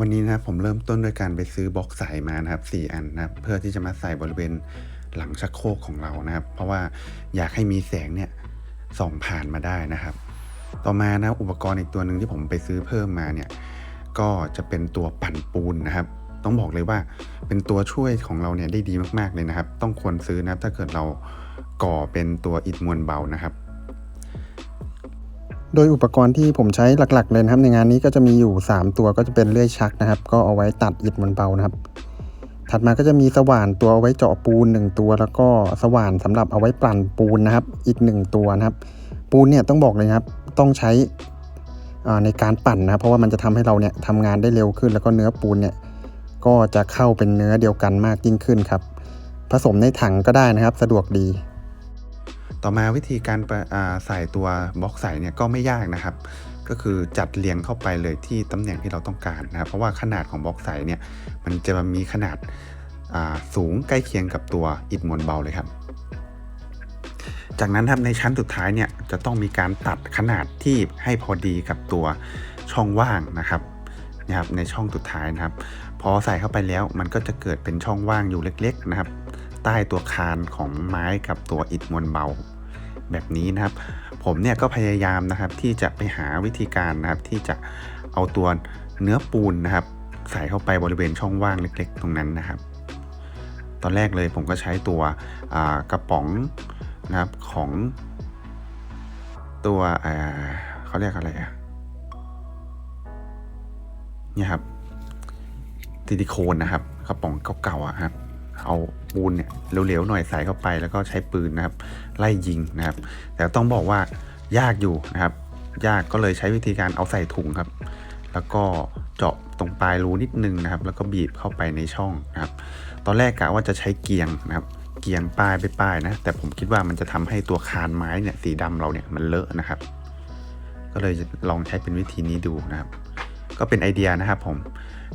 วันนี้นะครับผมเริ่มต้นด้วยการไปซื้อบล็อกใสมานะครับสี่อันนะครับ เพื่อที่จะมาใส่บริเวณหลังชักโครกของเรานะครับ เพราะว่าอยากให้มีแสงเนี่ยส่องผ่านมาได้นะครับ ต่อมานะอุปกรณ์อีกตัวหนึ่งที่ผมไปซื้อเพิ่มมาเนี่ยก็จะเป็นตัวปั่นปูนนะครับ ต้องบอกเลยว่าเป็นตัวช่วยของเราเนี่ยได้ดีมากๆเลยนะครับ ต้องควรซื้อนะครับถ้าเกิดเราก่อเป็นตัวอิฐมวลเบานะครับ โดยอุปกรณ์ที่ผมใช้หลักๆเลยนะครับ ในงานนี้ก็จะมีอยู่ 3 ตัวก็จะเป็นเลื่อยชักนะครับ ก็เอาไว้ตัดอิฐมวลเบานะครับ ถัดมาก็จะมีสว่านตัวเอาไว้เจาะปูน 1 ตัว แล้วก็สว่านสำหรับเอาไว้ปั่นปูนนะครับ อีก 1 ตัวนะครับ ปูนเนี่ยต้องบอกเลยครับ ต้องใช้ในการปั่นนะครับ เพราะว่ามันจะทำให้เราเนี่ยทำงานได้เร็วขึ้น แล้วก็เนื้อปูนเนี่ยก็จะเข้าเป็นเนื้อเดียวกันมากยิ่งขึ้นครับ ผสมในถังก็ได้นะครับ สะดวกดี ต่อมาวิธีการใส่ตัวบล็อกใส่เนี่ยก็ไม่ยากนะครับ ก็คือจัดเรียงเข้าไปเลยที่ตำแหน่งที่เราต้องการนะครับเพราะว่าขนาดของบล็อกใส่เนี่ยมันจะมีขนาดาสูงใกล้เคียงกับตัวอิฐมวลเบาเลยครับ จากนั้นครับในชั้นสุดท้ายเนี่ยจะต้องมีการตัดขนาดที่ให้พอดีกับตัวช่องว่างนะครับนะครับในช่องสุดท้ายนะครับ พอใส่เข้าไปแล้วมันก็จะเกิดเป็นช่องว่างอยู่เล็ก ๆ นะครับ ใต้ตัวคานของไม้กับตัวอิฐมวลเบา แบบนี้นะครับ ผมเนี่ยก็พยายามนะครับที่จะไปหาวิธีการนะครับที่จะเอาตัวเนื้อปูนนะครับ ใส่เข้าไปบริเวณช่องว่างเล็ก ๆ ตรงนั้นนะครับ ตอนแรกเลยผมก็ใช้ตัวกระป๋องนะครับของตัวเขาเรียกอะไรอะเนี่ยครับซิลิโคนนะครับกระป๋องเก่าๆอะครับ เอาปูนเนี่ยเหลวๆหน่อยใส่เข้าไป แล้วก็ใช้ปืนนะครับ ไล่ยิงนะครับ แต่ต้องบอกว่ายากอยู่นะครับ ยากก็เลยใช้วิธีการเอาใส่ถุงครับ แล้วก็เจาะตรงปลายรูนิดนึงนะครับ แล้วก็บีบเข้าไปในช่องนะครับ ตอนแรกกะว่าจะใช้เกียงนะครับ เกียงป้ายไปป้ายนะ แต่ผมคิดว่ามันจะทำให้ตัวคานไม้เนี่ยสีดำเราเนี่ยมันเลอะนะครับ ก็เลยลองใช้เป็นวิธีนี้ดูนะครับ ก็เป็นไอเดียนะครับผม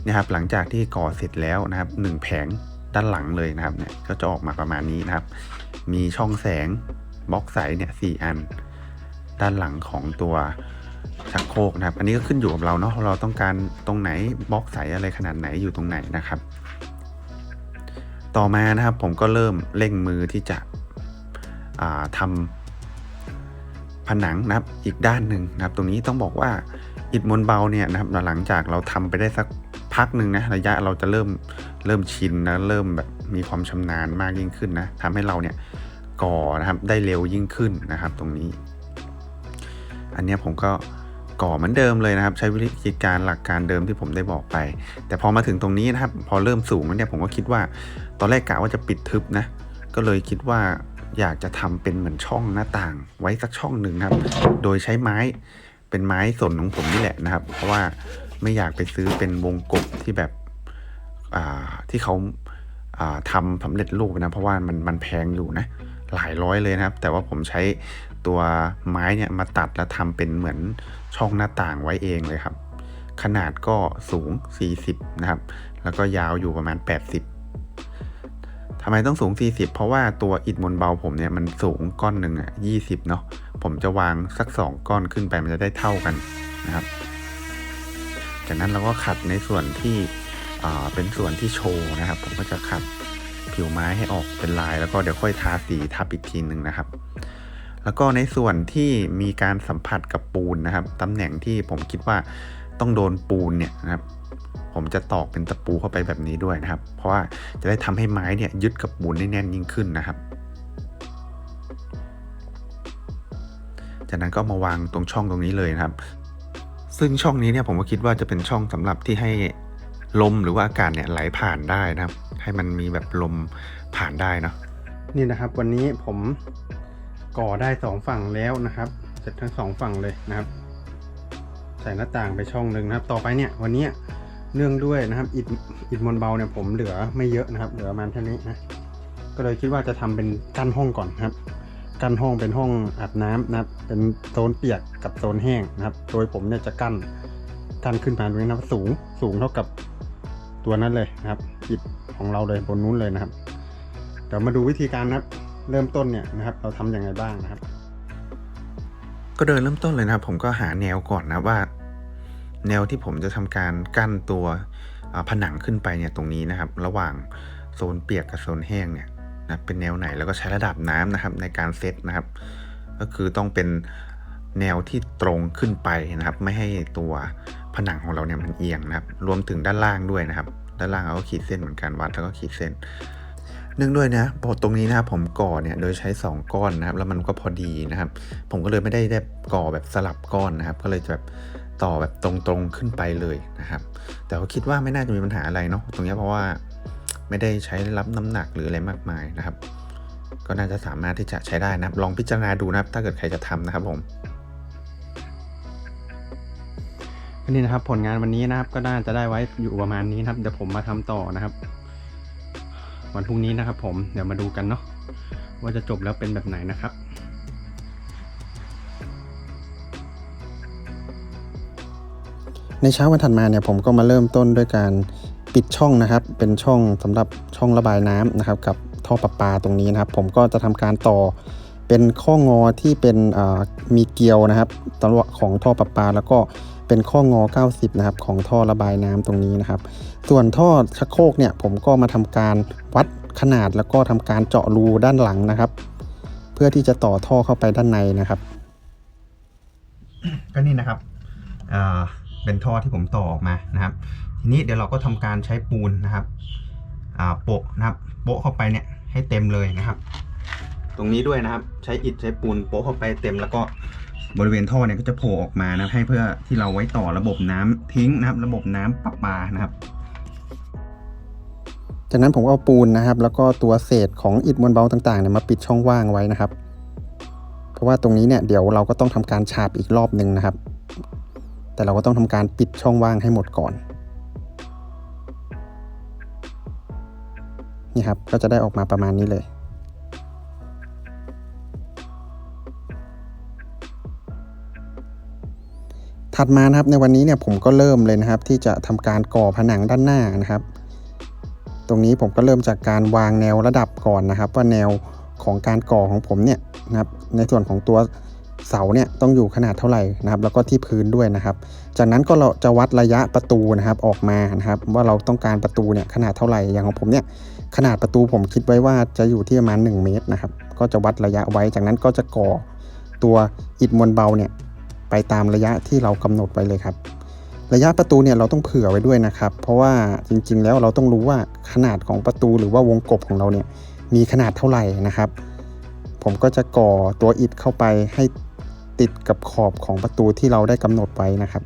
นะครับหลังจากที่ก่อเสร็จแล้วนะครับหนึ่งแผง ด้านหลังเลยนะครับเนี่ยก็จะออกมาประมาณนี้นะครับ มีช่องแสงบล็อกใสเนี่ยสี่อัน ด้านหลังของตัวชักโครกนะครับ อันนี้ก็ขึ้นอยู่กับเราเนาะเราต้องการตรงไหนบล็อกใสอะไรขนาดไหนอยู่ตรงไหนนะครับ ต่อมานะครับผมก็เริ่มเร่งมือที่จะอ่าทำผนังนะครับอีกด้านหนึ่งนะครับ ตรงนี้ต้องบอกว่าอิฐมวลเบาเนี่ยนะครับหลังจากเราทำไปได้สัก พักหนึ่งนะระยะเราจะเริ่มเริ่มชินนะเริ่มแบบมีความชำนาญมากยิ่งขึ้นนะทำให้เราเนี่ยก่อนะครับได้เร็วยิ่งขึ้นนะครับ ตรงนี้ อันนี้ผมก็ก่อเหมือนเดิมเลยนะครับ ใช้วิธีการหลักการเดิมที่ผมได้บอกไป แต่พอมาถึงตรงนี้นะครับ พอเริ่มสูงแล้วเนี่ยผมก็คิดว่า ตอนแรกกะว่าจะปิดทึบนะก็เลยคิดว่าอยากจะทำเป็นเหมือนช่องหน้าต่าง ไว้สักช่องหนึ่งนะครับ โดยใช้ไม้เป็นไม้สนของผมนี่แหละนะครับ เพราะว่า ไม่อยากไปซื้อเป็นวงกบที่แบบที่เขาาทำสำเร็จรูปนะ เพราะว่ามันมันแพงอยู่นะ หลายร้อยเลยนะครับ แต่ว่าผมใช้ตัวไม้เนี่ยมาตัดแล้วทำเป็นเหมือนช่องหน้าต่างไว้เองเลยครับ ขนาดก็สูง 40 นะครับ แล้วก็ยาวอยู่ประมาณ 80 ทำไมต้องสูง 40 เพราะว่าตัวอิฐมวลเบาผมเนี่ยมันสูงก้อนหนึ่งอะ 20 เนาะ ผมจะวางสัก 2 ก้อนขึ้นไปมันจะได้เท่ากันนะครับ จากนั้นเราก็ขัดในส่วนที่เป็นส่วนที่โชว์นะครับ ผมก็จะขัดผิวไม้ให้ออกเป็นลาย แล้วก็เดี๋ยวค่อยทาสีทับอีกทีหนึ่งนะครับ แล้วก็ในส่วนที่มีการสัมผัสกับปูนนะครับตำแหน่งที่ผมคิดว่าต้องโดนปูนเนี่ยนะครับผมจะตอกเป็นตะปูเข้าไปแบบนี้ด้วยนะครับ เพราะว่าจะได้ทำให้ไม้เนี่ยยึดกับปูนได้แน่นยิ่งขึ้นนะครับ จากนั้นก็มาวางตรงช่องตรงนี้เลยนะครับ ซึ่งช่องนี้เนี่ยผมก็คิดว่าจะเป็นช่องสำหรับที่ให้ลมหรือว่าอากาศเนี่ยไหลผ่านได้นะครับ ให้มันมีแบบลมผ่านได้เนาะนี่นะครับ วันนี้ผมก่อได้สองฝั่งแล้วนะครับ เสร็จทั้งสองฝั่งเลยนะครับ ใส่หน้าต่างไปช่องหนึ่งนะครับ ต่อไปเนี่ยวันนี้เนื่องด้วยนะครับอิฐอิฐมวลเบาเนี่ยผมเหลือไม่เยอะนะครับ เหลือประมาณเท่านี้นะก็เลยคิดว่าจะทำเป็นกั้นห้องก่อนนะครับ กั้นห้องเป็นห้องอาบน้ำนะครับ เป็นโซนเปียกกับโซนแห้งนะครับ โดยผมเนี่ยจะกั้นกั้นขึ้นมาตรงนี้นะครับสูงสูงเท่ากับตัวนั้นเลยนะครับอิฐของเราเลยบนนู้นเลยนะครับเดี๋ยวมาดูวิธีการนะครับ เริ่มต้นเนี่ยนะครับ เราทำยังไงบ้างนะครับ ก็เดินเริ่มต้นเลยนะครับ ผมก็หาแนวก่อนนะว่า แนวที่ผมจะทำการกั้นตัวผนังขึ้นไปเนี่ยตรงนี้นะครับ ระหว่างโซนเปียกกับโซนแห้งเนี่ย นะเป็นแนวไหนแล้วก็ใช้ระดับน้ำนะครับในการเซตนะครับ ก็คือต้องเป็นแนวที่ตรงขึ้นไปนะครับ ไม่ให้ตัวผนังของเราเนี่ยมันเอียงนะครับ รวมถึงด้านล่างด้วยนะครับ ด้านล่างเราก็ขีดเส้นเหมือนกันวัดแล้วก็ขีดเส้นเนื่องด้วยนะพอตรงนี้นะครับผมก่อเนี่ยโดยใช้ 2 ก้อนนะครับ แล้วมันก็พอดีนะครับ ผมก็เลยไม่ได้ได้ก่อแบบสลับก้อนนะครับ ก็เลยจะแบบต่อแบบตรงๆขึ้นไปเลยนะครับ แต่ก็คิดว่าไม่น่าจะมีปัญหาอะไรเนาะตรงเนี้ยเพราะว่า ไม่ได้ใช้รับน้ำหนักหรืออะไรมากมายนะครับ ก็น่าจะสามารถที่จะใช้ได้นะครับ ลองพิจารณาดูนะครับ ถ้าเกิดใครจะทำนะครับผมก็นี่นะครับผลงานวันนี้นะครับก็น่าจะได้ไว้อยู่ประมาณนี้นะครับเดี๋ยวผมมาทำต่อนะครับ วันพรุ่งนี้นะครับ ผมเดี๋ยวมาดูกันเนาะว่าจะจบแล้วเป็นแบบไหนนะครับในเช้าวันถัดมาเนี่ยผมก็มาเริ่มต้นด้วยการ ปิดช่องนะครับ เป็นช่องสำหรับช่องระบายน้ำนะครับ กับท่อประปาตรงนี้นะครับ ผมก็จะทำการต่อเป็นข้องอที่เป็นมีเกลียวนะครับตลอดของท่อประปา แล้วก็เป็นข้องอ 90 นะครับ ของท่อระบายน้ำตรงนี้นะครับ ส่วนท่อชักโครกเนี่ยผมก็มาทำการวัดขนาดแล้วก็ทำการเจาะรูด้านหลังนะครับ เพื่อที่จะต่อท่อเข้าไปด้านในนะครับ ก็นี่นะครับเป็นท่อที่ผมต่อออกมานะครับ ทีนี้เดี๋ยวเราก็ทำการใช้ปูนนะครับโปะนะครับโปะเข้าไปเนี่ยให้เต็มเลยนะครับ ตรงนี้ด้วยนะครับ ใช้อิฐใช้ปูนโปะเข้าไปเต็มแล้วก็บริเวณท่อเนี่ยก็จะโผล่ออกมานะให้เพื่อที่เราไว้ต่อระบบน้ำทิ้งนะครับ ระบบน้ำประปานะครับ จากนั้นผมก็เอาปูนนะครับ แล้วก็ตัวเศษของอิฐมวลเบาต่างๆเนี่ยมาปิดช่องว่างไว้นะครับ เพราะว่าตรงนี้เนี่ยเดี๋ยวเราก็ต้องทำการฉาบอีกรอบหนึ่งนะครับ แต่เราก็ต้องทำการปิดช่องว่างให้หมดก่อน นี่ครับ ก็จะได้ออกมาประมาณนี้เลย ถัดมานะครับในวันนี้เนี่ยผมก็เริ่มเลยนะครับ ที่จะทำการก่อผนังด้านหน้านะครับ ตรงนี้ผมก็เริ่มจากการวางแนวระดับก่อนนะครับ ว่าแนวของการก่อของผมเนี่ยนะครับ ในส่วนของตัวเสาเนี่ยต้องอยู่ขนาดเท่าไหร่นะครับ แล้วก็ที่พื้นด้วยนะครับ จากนั้นก็เราจะวัดระยะประตูนะครับออกมานะครับ ว่าเราต้องการประตูเนี่ยขนาดเท่าไหร่อย่างของผมเนี่ย ขนาดประตูผมคิดไว้ว่าจะอยู่ที่ประมาณ 1 เมตรนะครับ ก็จะวัดระยะไว้ จากนั้นก็จะก่อตัวอิฐมวลเบาเนี่ยไปตามระยะที่เรากำหนดไว้เลยครับ ระยะประตูเนี่ยเราต้องเผื่อไว้ด้วยนะครับ เพราะว่าจริงๆ แล้วเราต้องรู้ว่าขนาดของประตูหรือว่าวงกบของเราเนี่ยมีขนาดเท่าไหร่นะครับ ผมก็จะก่อตัวอิฐเข้าไปให้ติดกับขอบของประตูที่เราได้กำหนดไว้นะครับ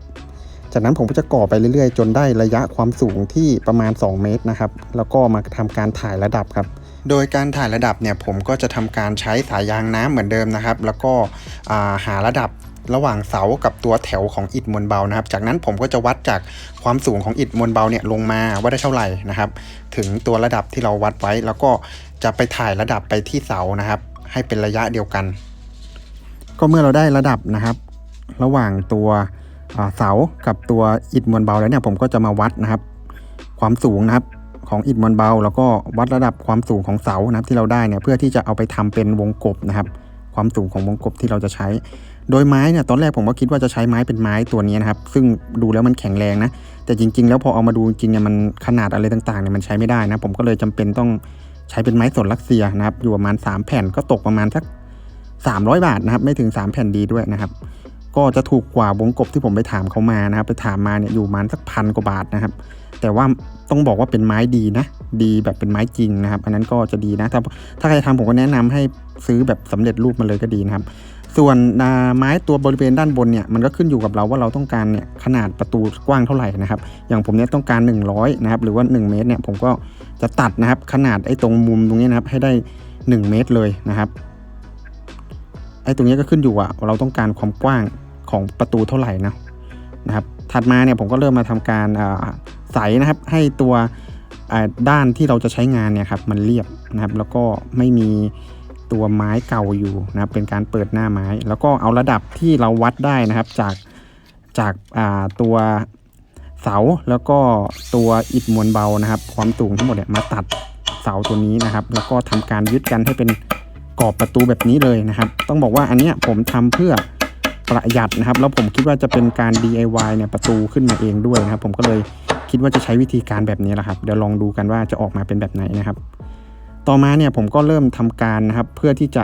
จากนั้นผมก็จะก่อไปเรื่อยๆ จนได้ระยะความสูงที่ประมาณ 2 เมตรนะครับ แล้วก็มาทำการถ่ายระดับครับ โดยการถ่ายระดับเนี่ยผมก็จะทำการใช้สายยางน้ำเหมือนเดิมนะครับ แล้วก็อ่าหาระดับระหว่างเสากับตัวแถวของอิฐมวลเบานะครับ จากนั้นผมก็จะวัดจากความสูงของอิฐมวลเบาเนี่ยลงมาว่าได้เท่าไหร่นะครับ ถึงตัวระดับที่เราวัดไว้ แล้วก็จะไปถ่ายระดับไปที่เสานะครับ ให้เป็นระยะเดียวกัน ก็เมื่อเราได้ระดับนะครับ ระหว่างตัวอ่า เสากับตัวอิฐมวลเบาแล้วเนี่ยผมก็จะมาวัดนะครับ ความสูงนะครับของอิฐมวลเบา แล้วก็วัดระดับความสูงของเสานะครับที่เราได้เนี่ยเพื่อที่จะเอาไปทำเป็นวงกบนะครับ ความสูงของวงกบที่เราจะใช้ โดยไม้เนี่ยตอนแรกผมก็คิดว่าจะใช้ไม้เป็นไม้ตัวนี้นะครับ ซึ่งดูแล้วมันแข็งแรงนะแต่จริง ๆ แล้วพอเอามาดูจริงเนี่ยมันขนาดอะไรต่างๆเนี่ยมันใช้ไม่ได้นะผมก็เลยจำเป็นต้องใช้เป็นไม้สนรัสเซียนะครับ อยู่ประมาณ 3 แผ่นก็ตกประมาณสัก300 บาทนะครับ ไม่ถึง 3 แผ่นดีด้วยนะครับ ก็จะถูกกว่าวงกบที่ผมไปถามเขามานะครับ ไปถามมาเนี่ยอยู่มาณสักพันกว่าบาทนะครับ แต่ว่าต้องบอกว่าเป็นไม้ดีนะ ดีแบบเป็นไม้จริงนะครับ อันนั้นก็จะดีนะถ้าถ้าใครทำผมก็แนะนำให้ซื้อแบบสำเร็จรูปมาเลยก็ดีนะครับ ส่วนไม้ตัวบริเวณด้านบนเนี่ยมันก็ขึ้นอยู่กับเราว่าเราต้องการเนี่ยขนาดประตูกว้างเท่าไหร่นะครับ อย่างผมเนี่ยต้องการ 100นะครับหรือว่า 1 เมตรเนี่ยผมก็จะตัดนะครับขนาดไอ้ตรงมุมตรงนี้นะครับให้ได้ 1 เมตรเลยนะครับ อ้ตรงนี้ก็ขึ้นอยู่ว่าเราต้องการความกว้างของประตูเท่าไหร่นะนะครับ ถัดมาเนี่ยผมก็เริ่มมาทำการอ่าใสนะครับให้ตัวด้านที่เราจะใช้งานเนี่ยครับมันเรียบนะครับ แล้วก็ไม่มีตัวไม้เก่าอยู่นะครับเป็นการเปิดหน้าไม้ แล้วก็เอาระดับที่เราวัดได้นะครับจากจากอ่าตัวเสาแล้วก็ตัวอิฐมวลเบานะครับ ความสูงทั้งหมดเนี่ยมาตัดเสาตัวนี้นะครับ แล้วก็ทำการยึดกันให้เป็น กรอบประตูแบบนี้เลยนะครับ ต้องบอกว่าอันเนี้ยผมทำเพื่อประหยัดนะครับ แล้วผมคิดว่าจะเป็นการ DIY เนี่ยประตูขึ้นมาเองด้วยนะครับ ผมก็เลยคิดว่าจะใช้วิธีการแบบนี้แหละครับเดี๋ยวลองดูกันว่าจะออกมาเป็นแบบไหนนะครับ ต่อมาเนี่ยผมก็เริ่มทำการนะครับ เพื่อที่จะ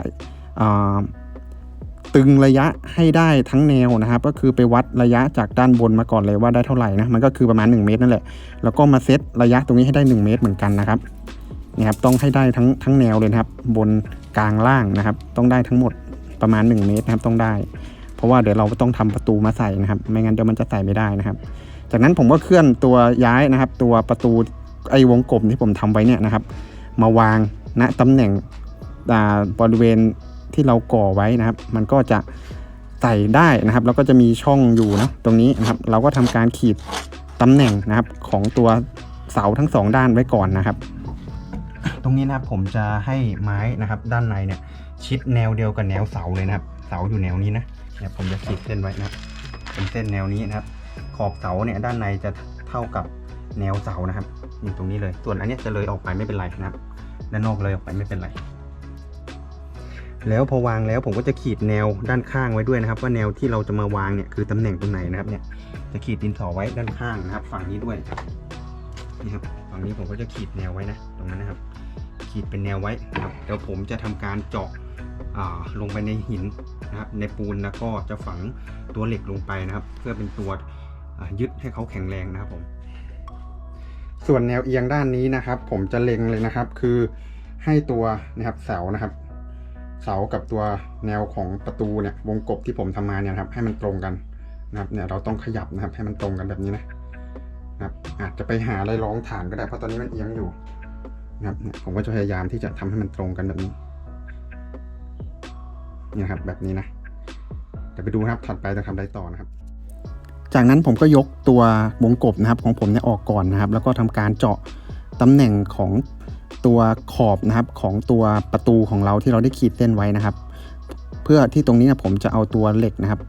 ตึงระยะให้ได้ทั้งแนวนะครับ ก็คือไปวัดระยะจากด้านบนมาก่อนเลยว่าได้เท่าไหร่นะมันก็คือประมาณ 1 เมตรนั่นแหละแล้วก็มาเซตระยะตรงนี้ให้ได้ 1 เมตรเหมือนกันนะครับนี่ยครับต้องให้ได้ทั้งทั้งแนวเลยนะครับ บน กลางล่างนะครับ ต้องได้ทั้งหมดประมาณ 1 เมตรนะครับต้องได้ เพราะว่าเดี๋ยวเราต้องทำประตูมาใส่นะครับ ไม่งั้นเดี๋ยวมันจะใส่ไม่ได้นะครับ จากนั้นผมก็เคลื่อนตัวย้ายนะครับ ตัวประตูไอ้วงกลมที่ผมทำไว้เนี่ยนะครับ มาวางณตำแหน่งอ่าบริเวณที่เราก่อไว้นะครับ มันก็จะใส่ได้นะครับ แล้วก็จะมีช่องอยู่นะตรงนี้นะครับ เราก็ทำการขีดตำแหน่งนะครับของตัวเสาทั้งสองด้านไว้ก่อนนะครับ ตรงนี้นะครับผมจะให้ไม้นะครับ ด้านในเนี่ย ชิดแนวเดียวกับแนวเสาเลยนะครับ เสาอยู่แนวนี้นะเนี่ยผมจะขีดเส้นไว้นะเป็นเส้นแนวนี้นะครับ ขอบเสาเนี่ยด้านในจะเท่ากับแนวเสานะครับอยู่ตรงนี้เลย ส่วนอันนี้จะเลยออกไปไม่เป็นไรนะครับด้านนอกเลยออกไปไม่เป็นไร แล้วพอวางแล้วผมก็จะขีดแนวด้านข้างไว้ด้วยนะครับ ว่าแนวที่เราจะมาวางเนี่ยคือตำแหน่งตรงไหนนะครับ เนี่ยจะขีดดินสอไว้ด้านข้างนะครับ ฝั่งนี้ด้วยนี่ครับฝั่งนี้ผมก็จะขีดแนวไว้นะ ตรงนั้นนะครับ ขีดเป็นแนวไว้นะครับเดี๋ยวผมจะทำการเจาะาลงไปในหินนะครับในปูนแล้วก็จะฝังตัวเหล็กลงไปนะครับ เพื่อเป็นตัวยึดให้เขาแข็งแรงนะครับผม ส่วนแนวเอียงด้านนี้นะครับ ผมจะเล็งเลยนะครับ คือให้ตัวนะครับเสานะครับ เสากับตัวแนวของประตูเนี่ยวงกบที่ผมทำมาเนี่ยนะครับ ให้มันตรงกันนะครับ เนี่ยเราต้องขยับนะครับ ให้มันตรงกันแบบนี้นะนะครับ อาจจะไปหาอะไรรองฐานก็ได้เพราะตอนนี้มันเอียงอยู่ นะครับเนี่ยผมก็จะพยายามที่จะทำให้มันตรงกันแบบนี้นี่ครับแบบนี้นะเดี๋ยวไปดูครับถัดไปจะทำอะไรต่อนะครับ จากนั้นผมก็ยกตัววงกบนะครับ ของผมเนี่ยออกก่อนนะครับ แล้วก็ทำการเจาะตำแหน่งของตัวขอบนะครับของตัวประตูของเราที่เราได้ขีดเส้นไว้นะครับ เพื่อที่ตรงนี้นี่ยผมจะเอาตัวเหล็กนะครับ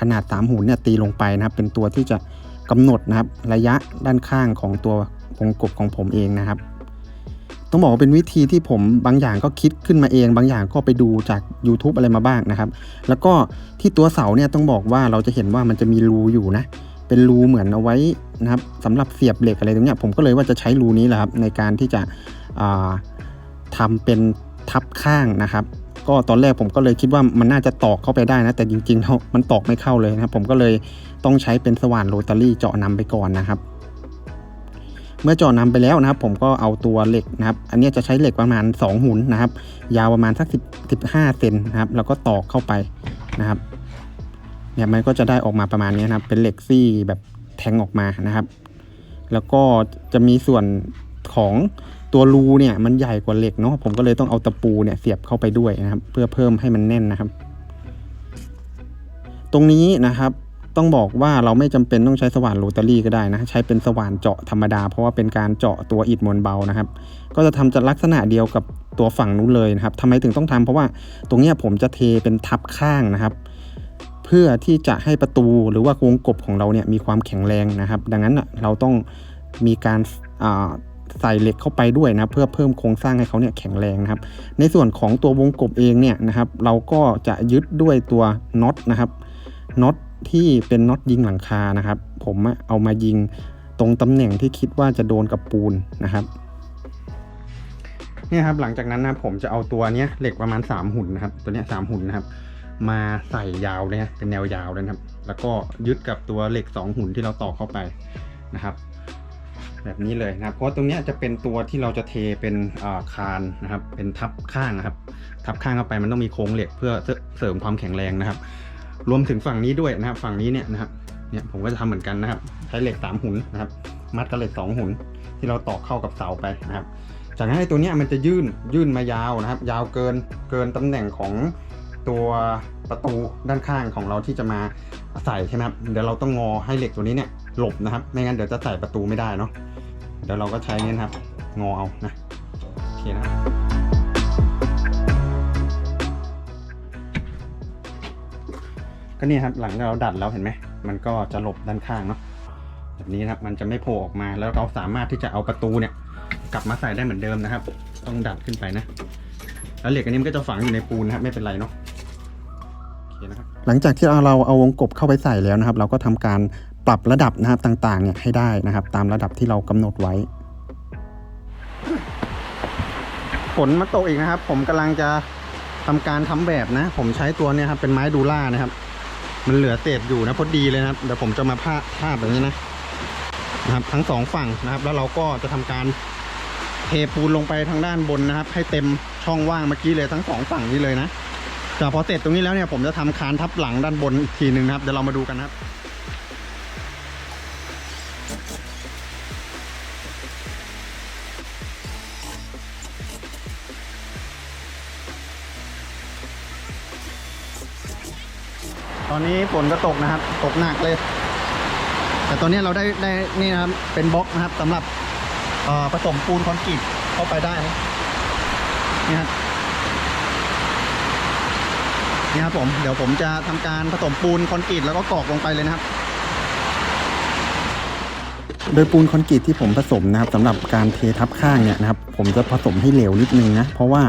ขนาด3หุ่นเนี่ยตีลงไปนะครับ เป็นตัวที่จะกำหนดนะครับ ระยะด้านข้างของตัววงกบของผมเองนะครับ ต้องบอกว่าเป็นวิธีที่ผมบางอย่างก็คิดขึ้นมาเอง บางอย่างก็ไปดูจาก YouTube อะไรมาบ้างนะครับ แล้วก็ที่ตัวเสาเนี่ยต้องบอกว่าเราจะเห็นว่ามันจะมีรูอยู่นะ เป็นรูเหมือนเอาไว้นะครับสำหรับเสียบเหล็กอะไรตรงเนี้ยผมก็เลยว่าจะใช้รูนี้แหละครับในการที่จะอ่าทำเป็นทับข้างนะครับ ก็ตอนแรกผมก็เลยคิดว่ามันน่าจะตอกเข้าไปได้นะ แต่จริงๆแล้วมันตอกไม่เข้าเลยนะครับ ผมก็เลยต้องใช้เป็นสว่านโรตารี่เจาะนำไปก่อนนะครับ มื่อเจาะนำไปแล้วนะครับ ผมก็เอาตัวเหล็กนะครับ อันนี้จะใช้เหล็กประมาณ 2 หุ่นนะครับ ยาวประมาณสัก10 15เซนนะครับ แล้วก็ตอกเข้าไปนะครับ เนี่ยมันก็จะได้ออกมาประมาณนี้นะครับ เป็นเหล็กซี่แบบแทงออกมานะครับ แล้วก็จะมีส่วนของตัวรูเนี่ยมันใหญ่กว่าเหล็กเนาะผมก็เลยต้องเอาตะปูเนี่ยเสียบเข้าไปด้วยนะครับ เพื่อเพิ่มให้มันแน่นนะครับ ตรงนี้นะครับ ต้องบอกว่าเราไม่จำเป็นต้องใช้สว่านโรตารี่ก็ได้นะ ใช้เป็นสว่านเจาะธรรมดา เพราะว่าเป็นการเจาะตัวอิฐมวลเบานะครับ ก็จะทำจะลักษณะเดียวกับตัวฝั่งนู้นเลยนะครับทำไมถึงต้องทำเพราะว่าตรงนี้ผมจะเทเป็นทับข้างนะครับ เพื่อที่จะให้ประตูหรือว่าวงกบของเราเนี่ยมีความแข็งแรงนะครับ ดังนั้นเราต้องมีการใส่เหล็กเข้าไปด้วยนะเพื่อเพิ่มโครงสร้างให้เขาเนี่ยแข็งแรงนะครับ ในส่วนของตัววงกบเองเนี่ยนะครับ เราก็จะยึดด้วยตัวน็อตนะครับน็อต ที่เป็นน็อตยิงหลังคานะครับ ผมเอามายิงตรงตำแหน่งที่คิดว่าจะโดนกับปูนนะครับเนี่ยครับหลังจากนั้นนะผมจะเอาตัวเนี้ยเหล็กประมาณ 3 หุ่นนะครับ ตัวเนี้ยสามหุ่นนะครับ มาใส่ยาวเลยนะเป็นแนวยาวเลยนะครับ แล้วก็ยึดกับตัวเหล็ก 2 หุ่นที่เราต่อเข้าไปนะครับ แบบนี้เลยนะครับ เพราะตรงเนี้ยจะเป็นตัวที่เราจะเทเป็นคานนะครับ เป็นทับข้างนะครับ ทับข้างเข้าไปมันต้องมีโครงเหล็กเพื่อเสริมความแข็งแรงนะครับ รวมถึงฝั่งนี้ด้วยนะครับฝั่งนี้เนี่ยนะครับเนี่ยผมก็จะทำเหมือนกันนะครับ ใช้เหล็ก 3 หุ่นนะครับ มัดกับเหล็ก 2 หุ่นที่เราตอกเข้ากับเสาไปนะครับ จากนั้นไอ้ตัวนี้มันจะยื่นยื่นมายาวนะครับ ยาวเกินเกินตำแหน่งของตัวประตูด้านข้างของเราที่จะมาใส่ใช่ไหมครับเดี๋ยวเราต้องงอให้เหล็กตัวนี้เนี่ยหลบนะครับไม่งั้นเดี๋ยวจะใส่ประตูไม่ได้เนาะเดี๋ยวเราก็ใช้เนี่ยนะครับ งอเอานะโอเคนะครับ ก็นี่ครับหลังเราดัดแล้วเห็นไหมมันก็จะหลบด้านข้างเนาะแบบนี้นะครับมันจะไม่โผล่ออกมาแล้วเราสามารถที่จะเอาประตูเนี่ย กลับมาใส่ได้เหมือนเดิมนะครับ ต้องดัดขึ้นไปนะ แล้วเหล็กอันนี้มันก็จะฝังอยู่ในปูนนะครับไม่เป็นไรเนาะโอเคนะครับหลังจากที่เราเอาวงกบเข้าไปใส่แล้วนะครับ เราก็ทำการปรับระดับนะครับต่างๆเนี่ยให้ได้นะครับ ตามระดับที่เรากำหนดไว้ฝนมาตกอีกนะครับ ผมกำลังจะทำการทำแบบนะ ผมใช้ตัวเนี้ครับเป็นไม้ดูล่านะครับ มันเหลือเศษอยู่นะพอดีเลยนะครับเดี๋ยวผมจะมาพาดพาแบบนี้นะนะครับ ทั้งสองฝั่งนะครับ แล้วเราก็จะทำการเทปูนลงไปทางด้านบนนะครับ ให้เต็มช่องว่างเมื่อกี้เลยทั้งสองฝั่งนี้เลยนะแต่พอเสร็จตรงนี้แล้วเนี่ยผมจะทำคานทับหลังด้านบนอีกทีหนึ่งนะครับเดี๋ยวเรามาดูกันนะครับ อนนี้ฝนก็ตกนะครับ ตกหนักเลย แต่ตอนนี้เราได้ได้นี่นะครับ เป็นบล็อกนะครับสำหรับผสมปูนคอนกรีตเข้าไปได้นะนี่ครับนี่ครับผมเดี๋ยวผมจะทำการผสมปูนคอนกรีตแล้วก็กรอกลงไปเลยนะครับ โดยปูนคอนกรีตที่ผมผสมนะครับสำหรับการเททับข้างเนี่ยนะครับ ผมจะผสมให้เหลวนิดนึงนะ เพราะว่า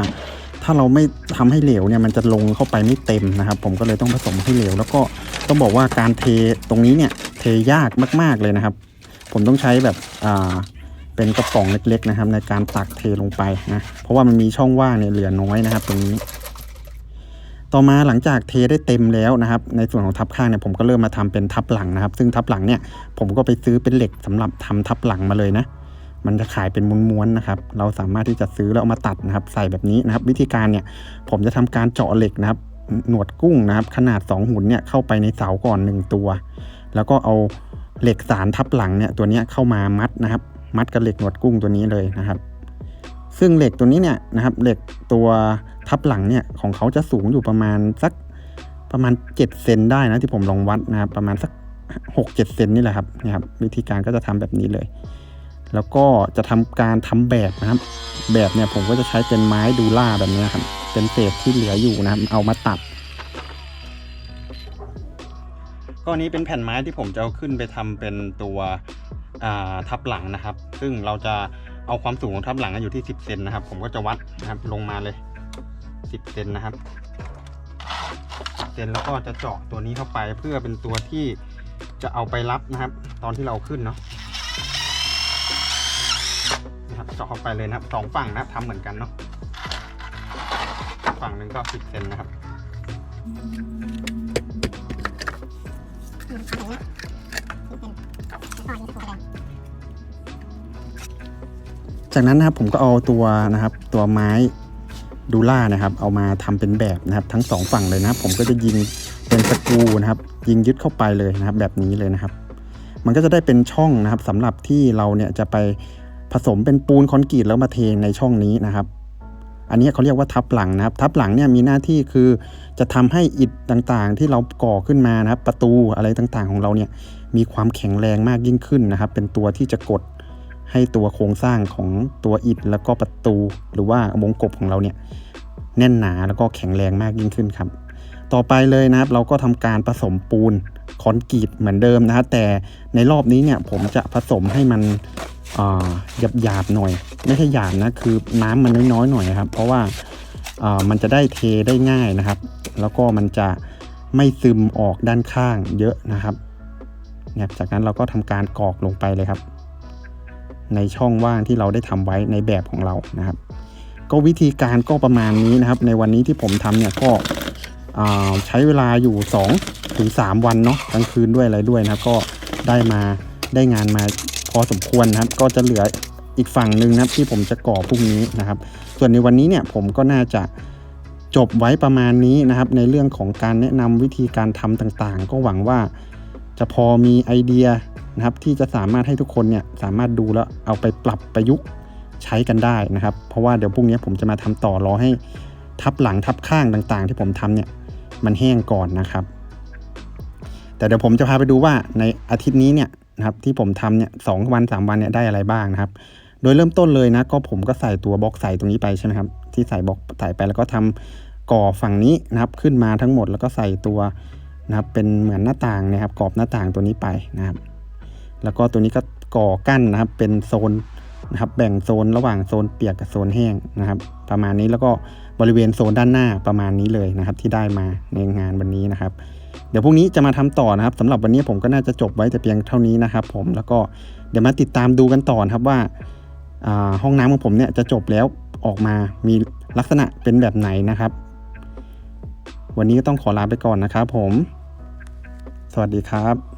ถ้าเราไม่ทำให้เหลวเนี่ยมันจะลงเข้าไปไม่เต็มนะครับ ผมก็เลยต้องผสมให้เหลว แล้วก็ต้องบอกว่าการเทตรงนี้เนี่ยเทยากมาก ๆเลยนะครับ ผมต้องใช้แบบอ่าเป็นกระป๋องเล็กๆนะครับ ในการตักเทลงไปนะเพราะว่ามันมีช่องว่างเนี่ยเหลือน้อยนะครับ ตรงนี้ ต่อมาหลังจากเทได้เต็มแล้วนะครับ ในส่วนของทับข้างเนี่ยผมก็เริ่มมาทำเป็นทับหลังนะครับ ซึ่งทับหลังเนี่ยผมก็ไปซื้อเป็นเหล็กสำหรับทำทับหลังมาเลยนะ มันจะขายเป็นม้วนๆนะครับ เราสามารถที่จะซื้อแล้วเอามาตัดนะครับ ใส่แบบนี้นะครับ วิธีการเนี่ยผมจะทำการเจาะเหล็กนะครับ หนวดกุ้งนะครับ ขนาด 2 หุ่นเนี่ยเข้าไปในเสาก่อน 1 ตัว แล้วก็เอาเหล็กสารทับหลังเนี่ยตัวนี้เข้ามามัดนะครับ มัดกับเหล็กหนวดกุ้งตัวนี้เลยนะครับ ซึ่งเหล็กตัวนี้เนี่ยนะครับเหล็กตัวทับหลังเนี่ยของเขาจะสูงอยู่ประมาณสักประมาณ7เซนได้นะที่ผมลองวัดนะครับประมาณสัก6-7เซนนี่แหละครับนี่ครับวิธีการก็จะทำแบบนี้เลย แล้วก็จะทำการทำแบบนะครับ แบบเนี่ยผมก็จะใช้เป็นไม้ดูล่าแบบนี้ครับ เป็นเศษที่เหลืออยู่นะครับ เอามาตัดก็นี้เป็นแผ่นไม้ที่ผมจะเอาขึ้นไปทำเป็นตัวทับหลังนะครับ ซึ่งเราจะเอาความสูงของทับหลังอยู่ที่ 10เซนนะครับ ผมก็จะวัดนะครับลงมาเลย 10เซนนะครับเซนแล้วก็จะเจาะตัวนี้เข้าไปเพื่อเป็นตัวที่จะเอาไปรับนะครับ ตอนที่เราขึ้นเนาะ นะครับเจาะเข้าไปเลยนะครับสองฝั่งนะครับทำเหมือนกันเนาะฝั่งหนึ่งก็สิบเซนนะครับจากนั้นนะครับผมก็เอาตัวนะครับตัวไม้ดูล่านะครับ เอามาทำเป็นแบบนะครับ ทั้งสองฝั่งเลยนะครับ ผมก็จะยิงเป็นสกรูนะครับ ยิงยึดเข้าไปเลยนะครับ แบบนี้เลยนะครับ มันก็จะได้เป็นช่องนะครับสำหรับที่เราเนี่ยจะไป ผสมเป็นปูนคอนกรีตแล้วมาเทในช่องนี้นะครับ อันนี้เขาเรียกว่าทับหลังนะครับ ทับหลังเนี่ยมีหน้าที่คือจะทำให้อิฐต่างๆ ที่เราก่อขึ้นมานะครับ ประตูอะไรต่างๆของเราเนี่ยมีความแข็งแรงมากยิ่งขึ้นนะครับ เป็นตัวที่จะกดให้ตัวโครงสร้างของตัวอิฐแล้วก็ประตูหรือว่าวงกบของเราเนี่ยแน่นหนาแล้วก็แข็งแรงมากยิ่งขึ้นครับ ต่อไปเลยนะครับเราก็ทำการผสมปูนคอนกรีตเหมือนเดิมนะครับแต่ในรอบนี้เนี่ยผมจะผสมให้มัน หยาบหยาบๆหน่อย ไม่ใช่หยาบนะคือน้ำมันน้อยๆหน่อยครับ เพราะว่ามันจะได้เทได้ง่ายนะครับ แล้วก็มันจะไม่ซึมออกด้านข้างเยอะนะครับเนี่ยจากนั้นเราก็ทำการกรอกลงไปเลยครับ ในช่องว่างที่เราได้ทำไว้ในแบบของเรานะครับ ก็วิธีการก็ประมาณนี้นะครับ ในวันนี้ที่ผมทำเนี่ยก็ใช้เวลาอยู่2ถึง3วันเนาะกลางคืนด้วยอะไรด้วยนะครับ ก็ได้มาได้งานมา พอสมควรนะครับ ก็จะเหลืออีกฝั่งหนึ่งนะครับที่ผมจะก่อพรุ่งนี้นะครับ ส่วนในวันนี้เนี่ยผมก็น่าจะจบไว้ประมาณนี้นะครับ ในเรื่องของการแนะนำวิธีการทำต่างๆ ก็หวังว่าจะพอมีไอเดียนะครับ ที่จะสามารถให้ทุกคนเนี่ยสามารถดูแล้วเอาไปปรับประยุกต์ใช้กันได้นะครับ เพราะว่าเดี๋ยวพรุ่งนี้ผมจะมาทำต่อรอให้ทับหลังทับข้างต่างๆ ที่ผมทำเนี่ยมันแห้งก่อนนะครับ แต่เดี๋ยวผมจะพาไปดูว่าในอาทิตย์นี้เนี่ย นะครับที่ผมทำเนี่ยสองวันสามวันเนี่ยได้อะไรบ้างนะครับ โดยเริ่มต้นเลยนะก็ผมก็ใส่ตัวบล็อกใส่ตรงนี้ไปใช่ไหมครับที่ใส่บล็อกใส่ไปแล้วก็ทำก่อฝั่งนี้นะครับขึ้นมาทั้งหมดแล้วก็ใส่ตัวนะครับเป็นเหมือนหน้าต่างนะครับกรอบหน้าต่างตัวนี้ไปนะครับ แล้วก็ตัวนี้ก็ก่อกั้นนะครับเป็นโซนนะครับแบ่งโซนระหว่างโซนเปียกกับโซนแห้งนะครับ ประมาณนี้แล้วก็บริเวณโซนด้านหน้าประมาณนี้เลยนะครับ ที่ได้มาในงานวันนี้นะครับ เดี๋ยวพรุ่งนี้จะมาทำต่อนะครับสำหรับวันนี้ผมก็น่าจะจบไว้แต่เพียงเท่านี้นะครับ ผมแล้วก็เดี๋ยวมาติดตามดูกันต่อนครับว่าอ่าห้องน้ำของผมเนี่ยจะจบแล้วออกมามีลักษณะเป็นแบบไหนนะครับ วันนี้ก็ต้องขอลาไปก่อนนะครับผม สวัสดีครับ